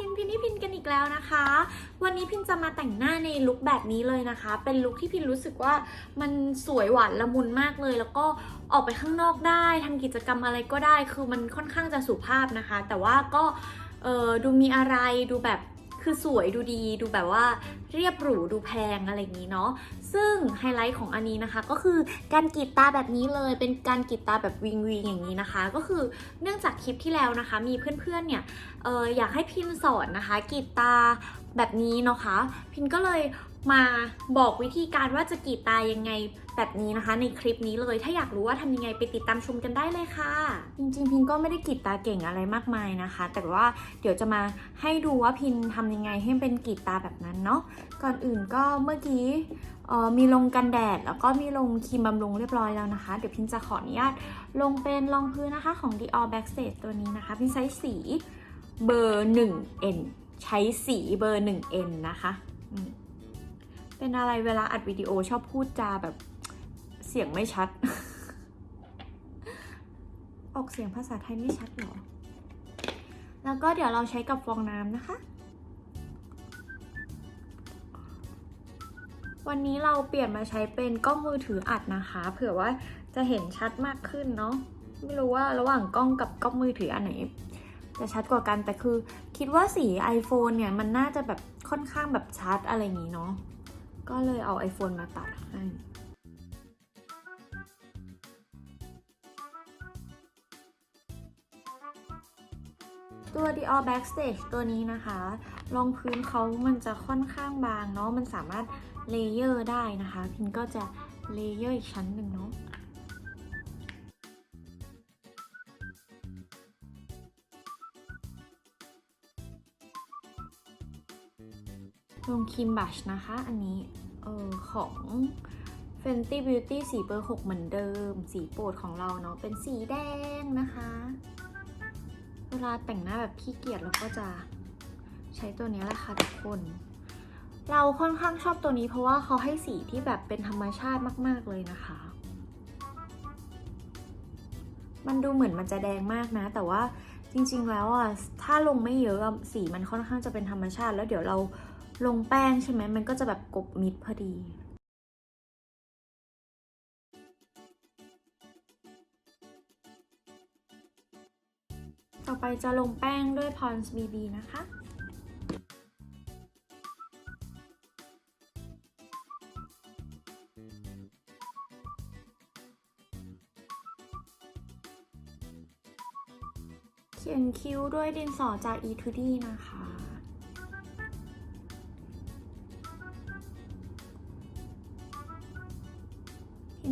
พินพินนี่พินกันอีกแล้วนะคะ วันนี้พินจะมาแต่งหน้าในลุคแบบนี้เลยนะคะ เป็นลุคที่พินรู้สึกว่ามันสวยหวานละมุนมากเลย แล้วก็ออกไปข้างนอกได้ทำกิจกรรมอะไรก็ได้ คือมันค่อนข้างจะสุภาพนะคะ แต่ว่าก็ดูมีอะไรดูแบบคือสวยดูดีดูแบบว่าเรียบหรูดูแพงอะไรอย่างนี้เนาะ ซึ่งไฮไลท์ของอันนี้นะคะ ก็คือการกรีดตาแบบนี้เลยเป็นการกรีดตาแบบวิงวิงอย่างนี้นะคะ ก็คือเนื่องจากคลิปที่แล้วนะคะ มีเพื่อนๆเนี่ยอออยากให้พินสอนนะคะกรีดตาแบบนี้นะคะ พินก็เลย มาบอกวิธีการว่าจะกรีดตายังไงแบบนี้นะคะ ในคลิปนี้เลย ถ้าอยากรู้ว่าทำยังไงไปติดตามชมกันได้เลยค่ะ จริงๆ พินก็ไม่ได้กรีดตาเก่งอะไรมากมายนะคะ แต่ว่าเดี๋ยวจะมาให้ดูว่าพินทำยังไงให้เป็นกรีดตาแบบนั้นเนาะก่อนอื่นก็เมื่อกี้เอ่อมีลงกันแดด แล้วก็มีลงครีมบำรุงเรียบร้อยแล้วนะคะ เดี๋ยวพินจะขออนุญาตลงเป็นรองพื้นนะคะของ Dior Backstage ตัวนี้นะคะ พินใช้สีเบอร์ 1N ใช้สีเบอร์ 1N นะคะอืม เป็นอะไรเวลาอัดวิดีโอชอบพูดจาแบบเสียงไม่ชัด ออกเสียงภาษาไทยไม่ชัดหรอ แล้วก็เดี๋ยวเราใช้กับฟองน้ำนะคะ วันนี้เราเปลี่ยนมาใช้เป็นกล้องมือถืออัดนะคะ เผื่อว่าจะเห็นชัดมากขึ้นเนาะ ไม่รู้ว่าระหว่างกล้องกับกล้องมือถืออันไหนจะชัดกว่ากันแต่คือคิดว่าสี iPhone เนี่ยมันน่าจะแบบค่อนข้างแบบชัดอะไรอย่างนี้เนาะ ก็เลยเอา iPhone มาตัดให้ตัว Dior Backstage ตัวนี้นะคะรองพื้นเขามันจะค่อนข้างบางเนาะ มันสามารถเลเยอร์ได้นะคะ พินก็จะเลเยอร์อีกชั้นหนึ่งเนาะ ลงครีมบัชนะคะ อันนี้เออของ Fenty Beauty สีเบอร์ 6 เหมือนเดิม สีโปรดของเราเนาะ เป็นสีแดงนะคะ เวลาแต่งหน้าแบบขี้เกียจเราก็จะใช้ตัวนี้แหละค่ะทุกคน เราค่อนข้างชอบตัวนี้เพราะว่าเขาให้สีที่แบบเป็นธรรมชาติมาก ๆ เลยนะคะ มันดูเหมือนมันจะแดงมากนะ แต่ว่าจริง ๆ แล้วอะ ถ้าลงไม่เยอะสีมันค่อนข้างจะเป็นธรรมชาติ แล้วเดี๋ยวเรา ลงแป้งใช่ไหมมันก็จะแบบกบมิดพอดีต่อไปจะลงแป้งด้วย Pond's BB นะคะ เขียนคิ้วด้วยดินสอจาก e 2 d นะคะ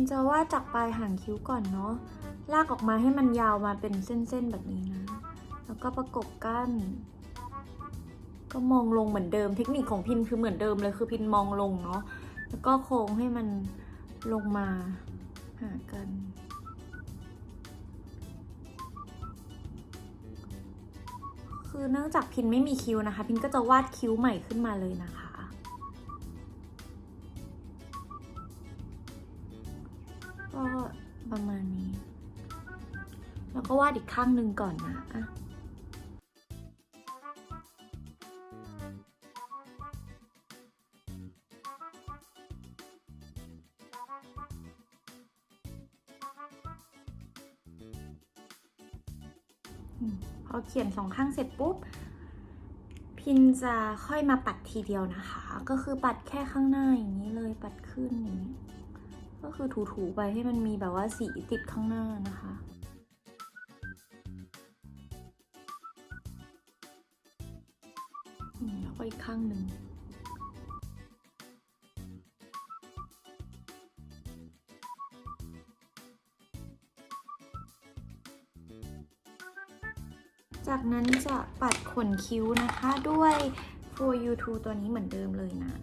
จะวาดจากปลายหางคิ้วก่อนเนาะ ลากออกมาให้มันยาวมาเป็นเส้นๆแบบนี้นะ แล้วก็ประกบกันก็มองลงเหมือนเดิม เทคนิคของพินคือเหมือนเดิมเลยคือพินมองลงเนาะ แล้วก็โค้งให้มันลงมาหากัน คือเนื่องจากพินไม่มีคิ้วนะคะ พินก็จะวาดคิ้วใหม่ขึ้นมาเลยนะคะ ก็ประมาณนี้ แล้วก็วาดอีกข้างหนึ่งก่อนนะอะพอเขียนสองข้างเสร็จปุ๊บ พินจะค่อยมาปัดทีเดียวนะคะ ก็คือปัดแค่ข้างหน้าอย่างนี้เลยปัดขึ้นอย่างนี้ คือถูๆไปให้มันมีแบบว่าสีติดข้างหน้านะคะอืมแล้วก็อีกข้างหนึ่งจากนั้นจะปัดขนคิ้วนะคะด้วย For You To ตัวนี้เหมือนเดิมเลยนะ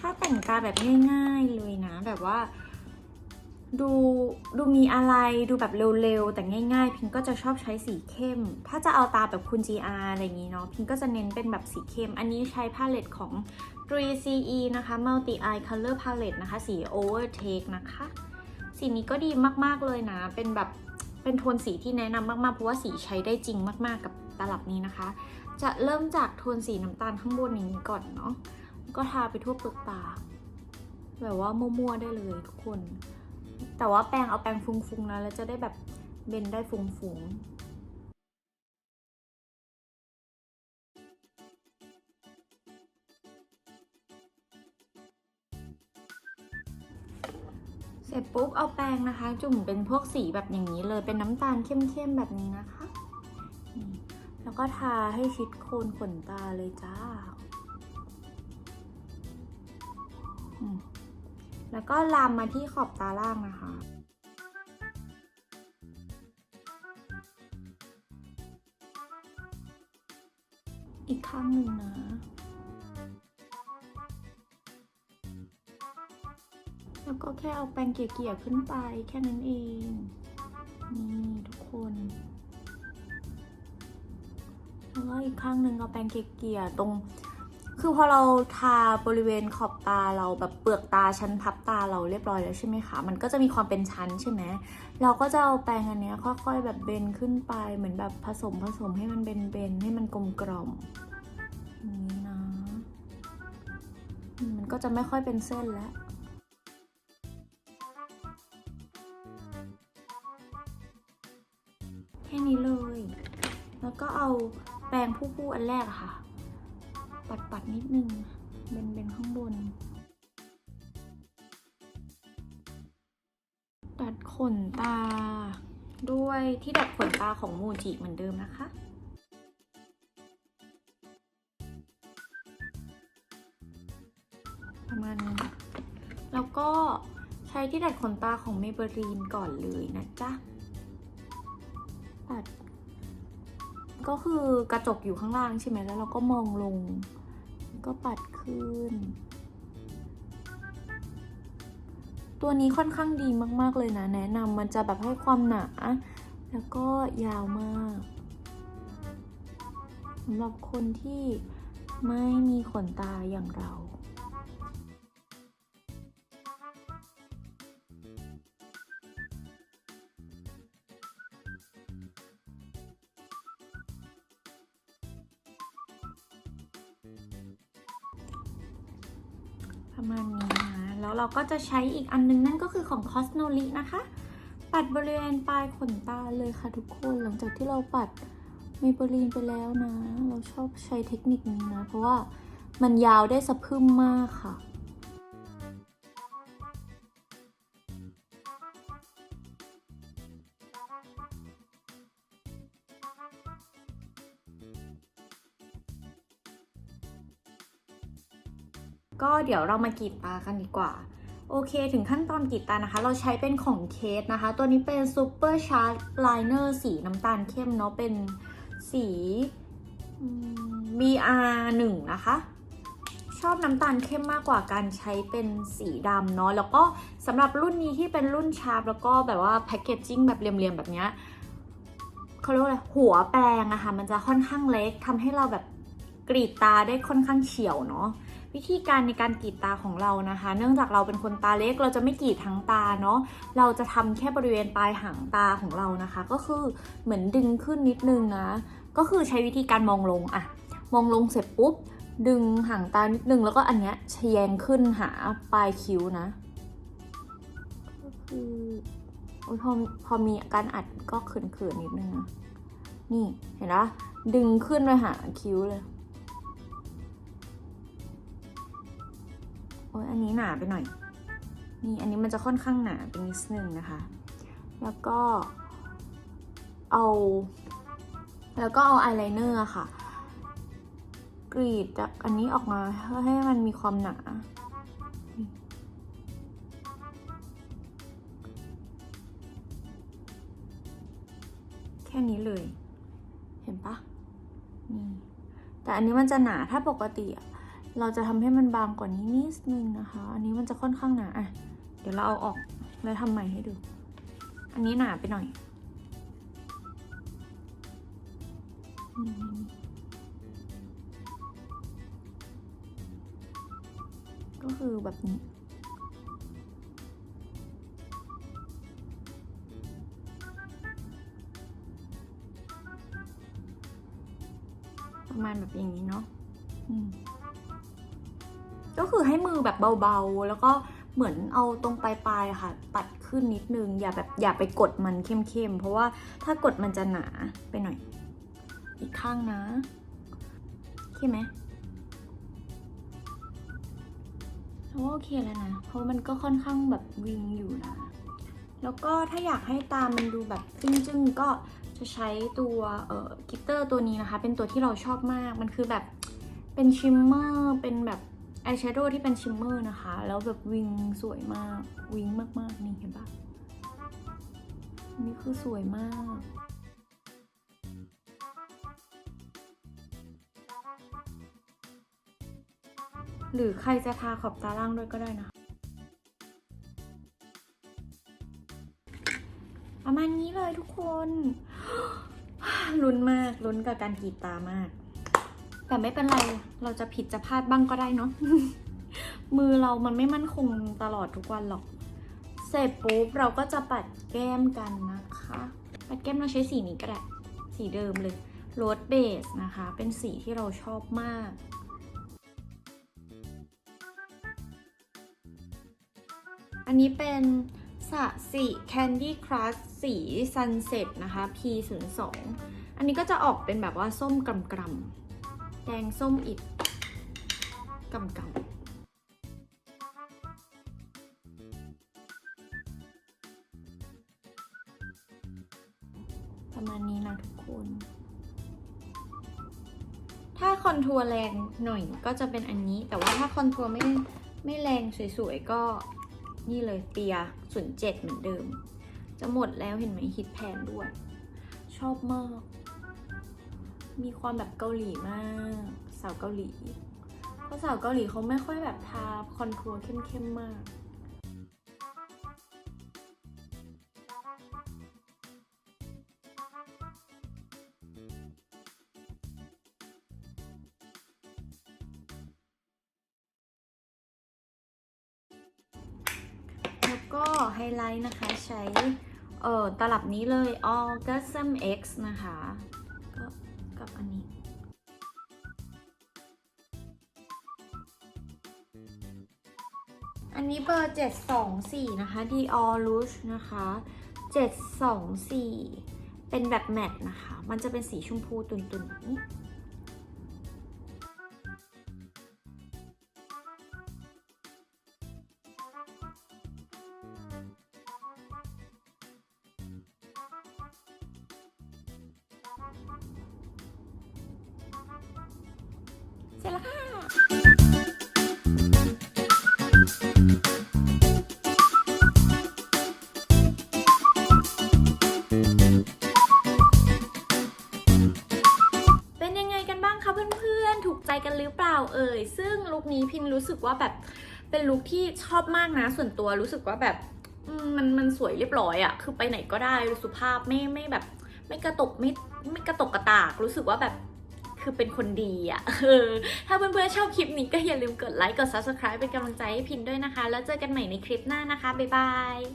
ถ้าแต่งตาแบบง่ายๆเลยนะ แบบว่า ดูดูมีอะไรดูแบบเร็วๆ แต่ง่ายๆ พิงก็จะชอบใช้สีเข้ม ถ้าจะเอาตาแบบคุณ GR อะไรอย่างนี้เนาะพิงก็จะเน้นเป็นแบบสีเข้ม อันนี้ใช้พาเลตของ 3CE นะคะ Multi Eye Color Palette นะคะ สี Overtake นะคะ สีนี้ก็ดีมากๆเลยนะ เป็นแบบเป็นโทนสีที่แนะนำมากๆ เพราะว่าสีใช้ได้จริงมากๆกับตลับนี้นะคะ จะเริ่มจากโทนสีน้ำตาลข้างบนอย่างนี้ก่อนเนาะ ก็ทาไปทั่วเปลือกตา แบบว่ามั่วๆได้เลยทุกคน แต่ว่าแปรงเอาแปรงฟุ้งๆนะแล้วจะได้แบบเบนได้ฟุ้งๆเสร็จปุ๊บเอาแปรงนะคะ จุ่มเป็นพวกสีแบบอย่างนี้เลยเป็นน้ำตาลเข้มๆแบบนี้นะคะ แล้วก็ทาให้ชิดโคนขนตาเลยจ้า แล้วก็ลามมาที่ขอบตาล่างนะคะ อีกข้างหนึ่งนะ แล้วก็แค่เอาแปรงเกี่ยๆขึ้นไปแค่นั้นเอง นี่ทุกคนแล้วก็อีกข้างหนึ่งเอาแปรงเกี่ยๆตรง คือพอเราทาบริเวณขอบตาเราแบบเปลือกตาชั้นพับตาเราเรียบร้อยแล้วใช่ไหมคะ มันก็จะมีความเป็นชั้นใช่ไหม เราก็จะเอาแปรงอันนี้ยค่อยๆแบบเบนขึ้นไปเหมือนแบบผสมผสมให้มันเบนเบนๆให้มันกลมกล่อมอย่างนี้นะ มันก็จะไม่ค่อยเป็นเส้นแล้วแค่นี้เลย แล้วก็เอาแปรงผู้ๆอันแรกค่ะ ปัดปัดๆนิดนึงเบนเบนๆข้างบนดัดขนตา ด้วยที่ดัดขนตาของมูจิเหมือนเดิมนะคะประมาณนี้แล้วก็ใช้ที่ดัดขนตาของเมเบรีนก่อนเลยนะจ๊ะ ก็คือกระจกอยู่ข้างล่างใช่ไหมแล้วเราก็มองลง ก็ปัดขึ้น ตัวนี้ค่อนข้างดีมากๆเลยนะ แนะนำมันจะแบบให้ความหนา แล้วก็ยาวมากสำหรับคนที่ไม่มีขนตาอย่างเรา ประมาณนี้นะ แล้วเราก็จะใช้อีกอันนึงนั่นก็คือของ Cosnoli นะคะ ปัดบริเวณปลายขนตาเลยค่ะทุกคน หลังจากที่เราปัดเมเบรีนไปแล้วนะ เราชอบใช้เทคนิคนี้นะ เพราะว่ามันยาวได้สะพรึมมากค่ะ ก็เดี๋ยวเรามากรีดตากันดีกว่า โอเคถึงขั้นตอนกรีดตานะคะ เราใช้เป็นของเคสนะคะ ตัวนี้เป็น Super Sharp Liner สีน้ำตาลเข้มเนาะเป็นสี BR1 นะคะ ชอบน้ำตาลเข้มมากกว่าการใช้เป็นสีดำเนาะแล้วก็สำหรับรุ่นนี้ที่เป็นรุ่นชาร์ปแล้วก็แบบว่าแพคเกจจิ้งแบบเรียมๆแบบเนี้ยเขาเรียกว่าไรหัวแปรงอะค่ะมันจะค่อนข้างเล็กทำให้เราแบบกรีดตาได้ค่อนข้างเฉียวเนาะ วิธีการในการกรีดตาของเรานะคะ เนื่องจากเราเป็นคนตาเล็ก เราจะไม่กรีดทั้งตาเนาะเราจะทำแค่บริเวณปลายหางตาของเรานะคะ ก็คือเหมือนดึงขึ้นนิดนึงนะก็คือใช้วิธีการมองลงอะมองลงเสร็จปุ๊บ ดึงหางตานิดนึงแล้วก็อันเนี้ยเฉียงขึ้นหาปลายคิ้วนะก็คือโอ้ยพอพอมีการอัดก็เขินๆนิดนึงนะนี่เห็นปะดึงขึ้นไปหาคิ้วเลย โอ้ยอันนี้หนาไปหน่อย นี่อันนี้มันจะค่อนข้างหนาไปนิดนึงนะคะ แล้วก็เอา แล้วก็เอาอายไลเนอร์ค่ะ กรีดจากอันนี้ออกมาเพื่อให้มันมีความหนาแค่นี้เลย เห็นปะนี่แต่อันนี้มันจะหนาถ้าปกติอะ เราจะทำให้มันบางกว่านี้นิดนึงนะคะ อันนี้มันจะค่อนข้างหนาอะเดี๋ยวเราเอาออกแล้วทำใหม่ให้ดู อันนี้หนาไปหน่อย ก็คือแบบนี้ประมาณแบบอย่างนี้เนาะ อืม ก็คือให้มือแบบเบาๆ แล้วก็เหมือนเอาตรงปลายๆค่ะ ปัดขึ้นนิดนึง อย่าแบบอย่าไปกดมันเข้มๆ เพราะว่าถ้ากดมันจะหนาไปหน่อย อีกข้างนะโอเคไหมว่าโอเคแล้วนะ เพราะมันก็ค่อนข้างแบบวิงอยู่นะแล้วก็ถ้าอยากให้ตามันดูแบบจึ้งๆ ก็จะใช้ตัวเอ่อกิตเตอร์ตัวนี้นะคะ เป็นตัวที่เราชอบมาก มันคือแบบเป็นชิมเมอร์ เป็นแบบ อายแชโดว์ที่เป็นชิมเมอร์นะคะ แล้วแบบวิงสวยมาก วิงมากๆ นี่เห็นปะนี่คือสวยมาก หรือใครจะทาขอบตาล่างด้วยก็ได้นะคะประมาณนี้เลยทุกคนลุ้นมากลุ้นกับการกรีดตามาก แต่ไม่เป็นไร เราจะผิดจะพลาดบ้างก็ได้เนาะ มือเรามันไม่มั่นคงตลอดทุกวันหรอก เสร็จปุ๊บเราก็จะปัดแก้มกันนะคะ ปัดแก้มเราใช้สีนี้ก็ได้ สีเดิมเลยโรสเบสนะคะ เป็นสีที่เราชอบมากอันนี้เป็นสะสี Candy Crush สี Sunset นะคะ P02 อันนี้ก็จะออกเป็นแบบว่าส้มกำกำ แดงส้มอิดกำกำประมาณนี้นะทุกคน ถ้าคอนทัวร์แรงหน่อยก็จะเป็นอันนี้ แต่ว่าถ้าคอนทัวร์ไม่ไม่แรงสวยๆ ก็นี่เลยเปียศูนย์เจ็ดเหมือนเดิม จะหมดแล้วเห็นไหมฮิตแพนด้วย ชอบมาก มีความแบบเกาหลีมาก สาวเกาหลีเพราะสาวเกาหลีเขาไม่ค่อยแบบทาคอนทัวร์เข้มๆมากแล้วก็ไฮไลท์นะคะใช้เอ่อตลับนี้เลย Orgasm X นะคะ กับอันนี้ อันนี้เบอร์ 724 นะคะ Dior Rouge นะคะ 724 เป็นแบบแมทนะคะ มันจะเป็นสีชมพูตุ่นๆนี้ เสร็จแล้วค่ะเป็นยังไงกันบ้างคะเพื่อนๆ ถูกใจกันหรือเปล่าเอ่ย ซึ่งลุคนี้พินรู้สึกว่าแบบเป็นลุคที่ชอบมากนะ ส่วนตัวรู้สึกว่าแบบมมันมันสวยเรียบร้อยอะคือไปไหนก็ได้สุภาพไม่ไม่แบบ ไม่กระตกไม่ไม่กระตกกระตาก รู้สึกว่าแบบ คือเป็นคนดีอะ่ะถ้าเพื่อนๆชอบคลิปนี้ก็อย่าลืมกดไลค์ กด subscribe เป็นกำลังใจให้พินด้วยนะคะ แล้วเจอกันใหม่ในคลิปหน้านะคะ บ๊ายบาย